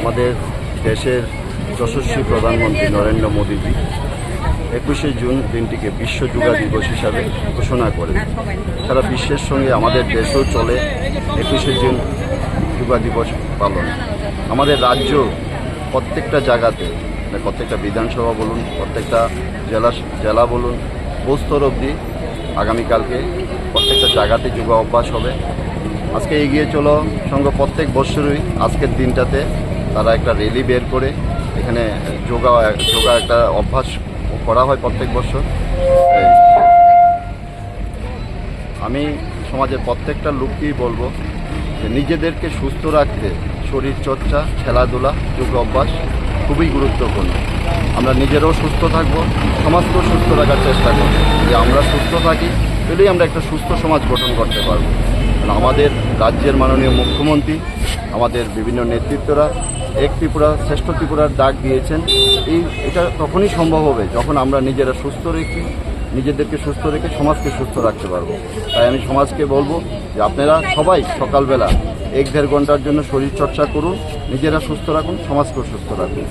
আমাদের দেশের যশস্বী প্রধানমন্ত্রী নরেন্দ্র মোদীজি একুশে জুন দিনটিকে বিশ্ব যোগা দিবস হিসাবে ঘোষণা করেন। সারা বিশ্বের সঙ্গে আমাদের দেশও চলে একুশে জুন যোগা দিবস পালন। আমাদের রাজ্য প্রত্যেকটা জায়গাতে মানে প্রত্যেকটা বিধানসভা বলুন, প্রত্যেকটা জেলা জেলা বলুন বস্তর অবধি আগামীকালকে প্রত্যেকটা জায়গাতে যোগা অভ্যাস হবে। আজকে এগিয়ে চলো সঙ্গে প্রত্যেক বছরই আজকের দিনটাতে। তারা একটা র্যালি বের করে এখানে যোগা যোগা একটা অভ্যাস করা হয় প্রত্যেক বছর। আমি সমাজের প্রত্যেকটা লোককেই বলব যে নিজেদেরকে সুস্থ রাখতে শরীর চর্চা, খেলাধুলা, যোগ অভ্যাস খুবই গুরুত্বপূর্ণ। আমরা নিজেরাও সুস্থ থাকব, সমাজকেও সুস্থ রাখার চেষ্টা করব। যে আমরা সুস্থ থাকি, তাহলেই আমরা একটা সুস্থ সমাজ গঠন করতে পারব। আমাদের রাজ্যের মাননীয় মুখ্যমন্ত্রী, আমাদের বিভিন্ন নেতৃত্বরা এক ত্রিপুরা, শ্রেষ্ঠ ত্রিপুরার ডাক দিয়েছেন। এই, এটা তখনই সম্ভব হবে যখন আমরা নিজেরা সুস্থ রেখে, নিজেদেরকে সুস্থ রেখে সমাজকে সুস্থ রাখতে পারব। তাই আমি সমাজকে বলব যে আপনারা সবাই সকালবেলা এক দেড় ঘণ্টার জন্য শরীর চর্চা করুন, নিজেরা সুস্থ রাখুন, সমাজকেও সুস্থ রাখুন।